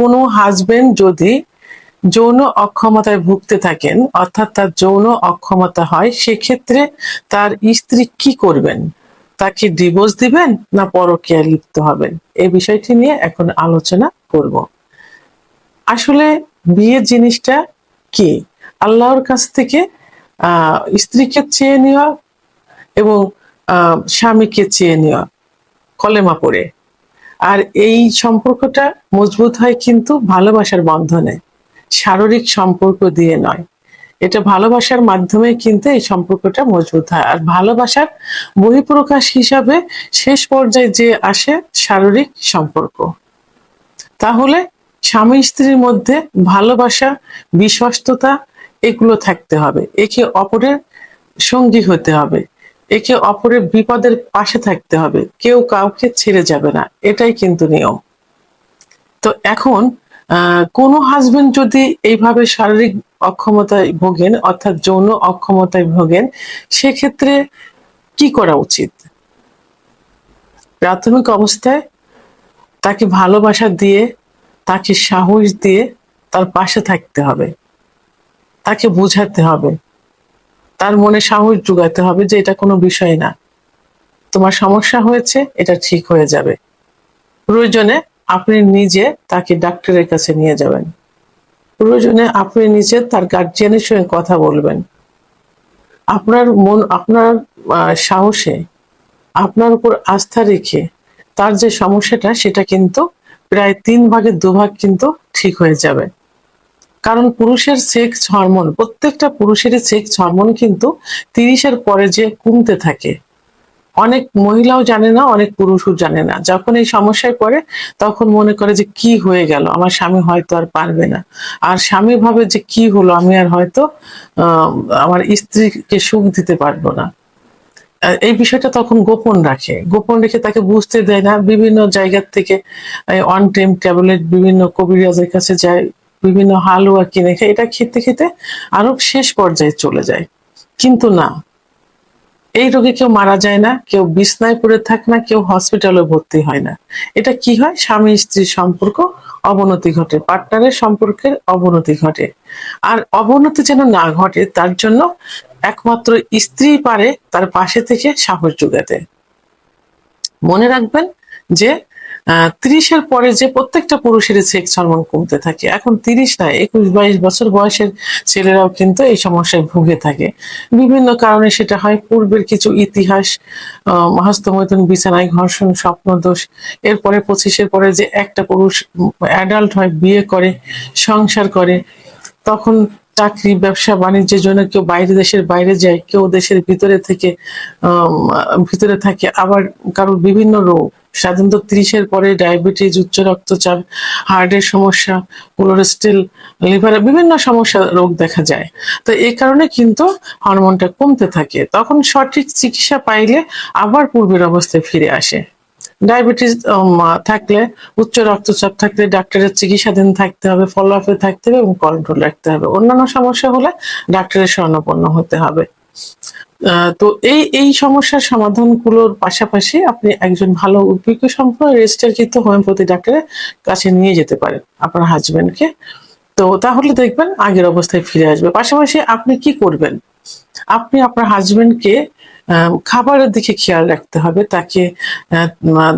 কোনো হাজবেন্ড যদি যৌন অক্ষমতায় ভুগতে থাকেন, অর্থাৎ তার যৌন অক্ষমতা হয়, সেক্ষেত্রে তার স্ত্রী কি করবেন? তাকে ডিভোর্স দিবেন না পরকীয়া লিপ্ত হবেন? এই বিষয়টি নিয়ে এখন আলোচনা করব। আসলে বিয়ে জিনিসটা কি? আল্লাহর কাছ থেকে স্ত্রীকে চেয়ে নেওয়া এবং স্বামীকে চেয়ে নেওয়া, কলেমা পড়ে। আর এই সম্পর্কটা মজবুত হয় কিন্তু ভালোবাসার বন্ধনে। শারীরিক সম্পর্ক দিয়ে নয়। এটা ভালোবাসার মাধ্যমে কিন্তু এই সম্পর্কটা মজবুত হয়। আর ভালোবাসার বহিঃপ্রকাশ হিসাবে শেষ পর্যায়ে যে আসে শারীরিক সম্পর্ক। তাহলে স্বামী স্ত্রীর মধ্যে ভালোবাসা, বিশ্বস্ততা, এগুলো থাকতে হবে। একে অপরের সঙ্গী হতে হবে। একে অপরের বিপদের পাশে থাকতে হবে। কেউ কাউকে ছেড়ে যাবে না। এটাই কিন্তু নিয়ম। তো এখন কোনো হাজবেন্ড যদি এইভাবে শারীরিক অক্ষমতায় ভোগেন, অর্থাৎ যৌন অক্ষমতায় ভোগেন, সেক্ষেত্রে কি করা উচিত? প্রাথমিক অবস্থায় তাকে ভালোবাসা দিয়ে, তাকে সাহস দিয়ে তার পাশে থাকতে হবে। তাকে বোঝাতে হবে। তার মনে সাহস যোগাতে হবে যে এটা কোনো বিষয় না। তোমার সমস্যা হয়েছে, এটা ঠিক হয়ে যাবে। প্রয়োজনে আপনি নিজে তাকে ডাক্তারের কাছে নিয়ে যাবেন। প্রয়োজনে আপনি নিজে তার গার্জিয়ানের সঙ্গে কথা বলবেন। আপনার মন, আপনার সাহসে, আপনার উপর আস্থা রেখে তার যে সমস্যাটা, সেটা কিন্তু প্রায় তিন ভাগের দুভাগ কিন্তু ঠিক হয়ে যাবে। কারণ পুরুষের সেক্স হরমোন প্রত্যেকটা পুরুষেরই সেক্স হরমোন কিন্তু তিরিশের পরে যে কমতে থাকে। অনেক মহিলাও জানে না, অনেক পুরুষও জানে না। যখন এই সমস্যায় পড়ে, তখন মনে করে যে কি হয়ে গেল, আমার স্বামী হয়তো আর পারবে না। আর স্বামী ভাবে যে কি হলো, আমি আর হয়তো আমার স্ত্রীকে সুখ দিতে পারব না। এই বিষয়টা তখন গোপন রাখে। গোপন রেখে তাকে বুঝতে দেয় না। বিভিন্ন জায়গার থেকে অন টাইম ট্যাবলেট বিভিন্ন কবিরাজের কাছে যায় বিভিন্ন হালুয়া কিনে খায়, এটা খেতে খেতে আরও শেষ পর্যায়ে চলে যায়। কিন্তু না, এই রোগে কেউ মারা যায় না, কেউ বিছনায় পড়ে থাকে না, কেউ হসপিটালে ভর্তি হয় না। এটা কি হয়? স্বামী স্ত্রীর সম্পর্ক অবনতি ঘটে, পার্টনারের সম্পর্কের অবনতি ঘটে। আর অবনতি যেন না ঘটে, তার জন্য একমাত্র স্ত্রী পারে তার পাশে থেকে সাহস যোগাতে। মনে রাখবেন যে তিরিশের পরে যে প্রত্যেকটা পুরুষেরই সেক্স হরমোন কমতে থাকে। এখন তিরিশ না, একুশ, বাইশ বছর বয়সের ছেলেরাও কিন্তু এই সমস্যায় ভুগে থাকে। বিভিন্ন কারণে সেটা হয়, পূর্বের কিছু ইতিহাস হস্তমৈথুন, বিছানায় ঘর্ষণ, স্বপ্নদোষ, এরপরে পঁচিশের পরে যে একটা পুরুষ অ্যাডাল্ট হয়, বিয়ে করে, সংসার করে, তখন চাকরি, ব্যবসা, বাণিজ্যের জন্য কেউ বাইরে দেশের বাইরে যায়, কেউ দেশের ভিতরে থেকে ভিতরে থাকে, আবার কারোর বিভিন্ন রোগ সাধারণত ত্রিশের পরে ডায়াবেটিস, উচ্চ রক্তচাপ, হার্টের সমস্যা কোলোরেস্টেল লিভারের বিভিন্ন সমস্যা রোগ দেখা যায়। তো এই কারণে কিন্তু হরমোনটা কমতে থাকে। তখন সঠিক চিকিৎসা পাইলে আবার পূর্বের অবস্থায় ফিরে আসে। ডায়াবেটিস থাকলে, উচ্চ রক্তচাপ থাকলে ডাক্তারের চিকিৎসাধীন থাকতে হবে ফলো আপে থাকতে হবে এবং কন্ট্রোল রাখতে হবে। অন্যান্য সমস্যা হলে ডাক্তারের শরণাপন্ন হতে হবে। তো এই এই সমস্যার সমাধানগুলোর পাশাপাশি আপনি একজন ভালো অভিজ্ঞ সম্পন্ন রেজিস্টার কিন্তু হোমিওপ্যাথি ডাক্তারের কাছে নিয়ে যেতে পারেন আপনার হাজবেন্ডকে তো তাহলে দেখবেন আগের অবস্থায় ফিরে আসবে। পাশাপাশি আপনি কি করবেন? আপনি আপনার হাজবেন্ডকে খাবারের দিকে খেয়াল রাখতে হবে। তাকে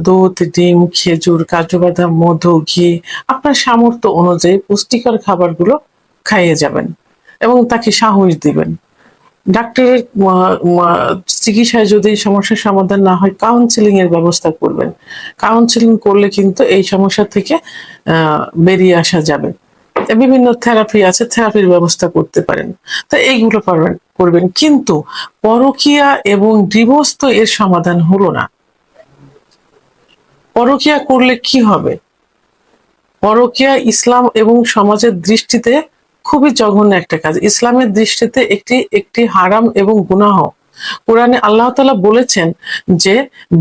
দুধ, ডিম, খেজুর কাজু বাদাম মধু, ঘি, আপনার সামর্থ্য অনুযায়ী পুষ্টিকর খাবারগুলো খাইয়ে যাবেন এবং তাকে সাহস দিবেন। ডাক্তারের চিকিৎসায় যদি সমস্যার সমাধান না হয় কাউন্সিলিং এর ব্যবস্থা করবেন। কাউন্সিলিং করলে কিন্তু এই সমস্যা থেকে বেরিয়ে আসা যাবে। বিভিন্ন থেরাপি আছে থেরাপির ব্যবস্থা করতে পারেন। তো এইগুলো পারবেন করবেন। কিন্তু পরকিয়া এবং ডিভোর্স তো এর সমাধান হলো না। পরকিয়া করলে কি হবে? পরকিয়া ইসলাম এবং সমাজের দৃষ্টিতে খুবই জঘন্য একটা কাজ। ইসলামের দৃষ্টিতে একটি একটি হারাম এবং গুনাহ। কোরআনে আল্লাহ তালা বলেছেন যে,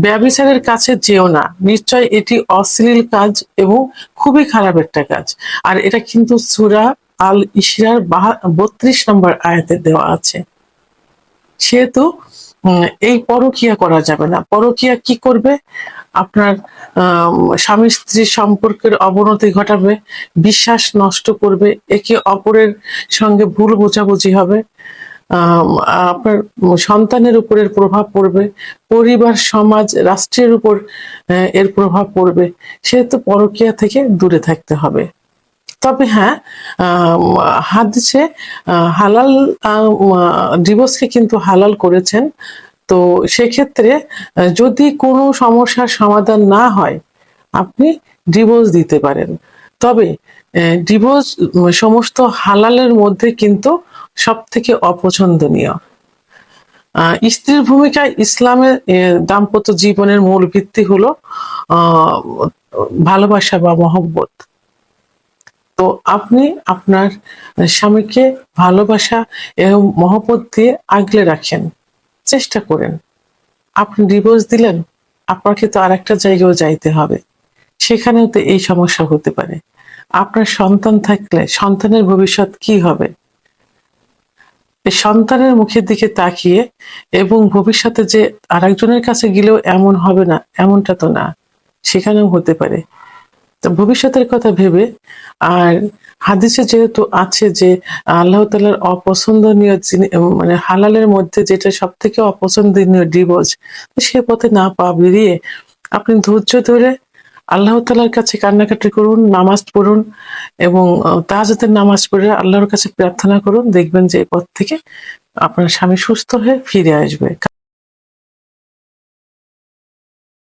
ব্যবিচারের কাছে যেও না। নিশ্চয় এটি অশ্লীল কাজ এবং খুবই খারাপ একটা কাজ। আর এটা কিন্তু সুরা আল ইশরার বত্রিশ নম্বর আয়াতে দেওয়া আছে। সেহেতু এই পরকিয়া করা যাবে না। পরকিয়া কি করবে? আপনার স্বামী স্ত্রীর সম্পর্কের অবনতি ঘটাবে, বিশ্বাস নষ্ট করবে, একে অপরের সঙ্গে ভুল বোঝাবুঝি হবে আপনার সন্তানের উপরের প্রভাব পড়বে, পরিবার, সমাজ, রাষ্ট্রের উপর এর প্রভাব পড়বে। সেহেতু পরকিয়া থেকে দূরে থাকতে হবে। তবে হ্যাঁ হাদিসে হালাল ডিভোর্সকে কিন্তু হালাল করেছেন। তো সেক্ষেত্রে যদি কোনো সমস্যার সমাধান না হয়, আপনি ডিভোর্স দিতে পারেন। তবে ডিভোর্স সমস্ত হালালের মধ্যে কিন্তু সব থেকে অপছন্দনীয় স্ত্রীর ভূমিকা ইসলামের দাম্পত্য জীবনের মূল ভিত্তি হলো ভালোবাসা বা মহব্বত। তো আপনি আপনার স্বামীকে ভালোবাসা এবং মহব্বত দিয়ে আগলে রাখেন, চেষ্টা করেন। আপনি ডিভোর্স দিলেন আপনাকে তো আরেকটা জায়গায় যাইতে হবে। সেখানেও তো এই সমস্যা হতে পারে। আপনার সন্তান থাকলে সন্তানের ভবিষ্যৎ কি হবে? সন্তানের মুখের দিকে তাকিয়ে এবং ভবিষ্যতে যে আরেকজনের কাছে গেলেও এমন হবে না, এমনটা তো না, সেখানেও হতে পারে। ভবিষ্যতের কথা ভেবে, আর হাদিসে যেহেতু আছে যে আল্লাহ তালার অপছন্দনীয় মানে হালালের মধ্যে যেটা সব থেকে অপছন্দনীয় ডিভোর্স সে পথে না পা বেরিয়ে আপনি ধৈর্য ধরে আল্লাহ তালার কাছে কান্নাকাটি করুন, নামাজ পড়ুন এবং তাহাজতের নামাজ পড়ে আল্লাহর কাছে প্রার্থনা করুন, দেখবেন যে এই পথ থেকে আপনার স্বামী সুস্থ হয়ে ফিরে আসবে।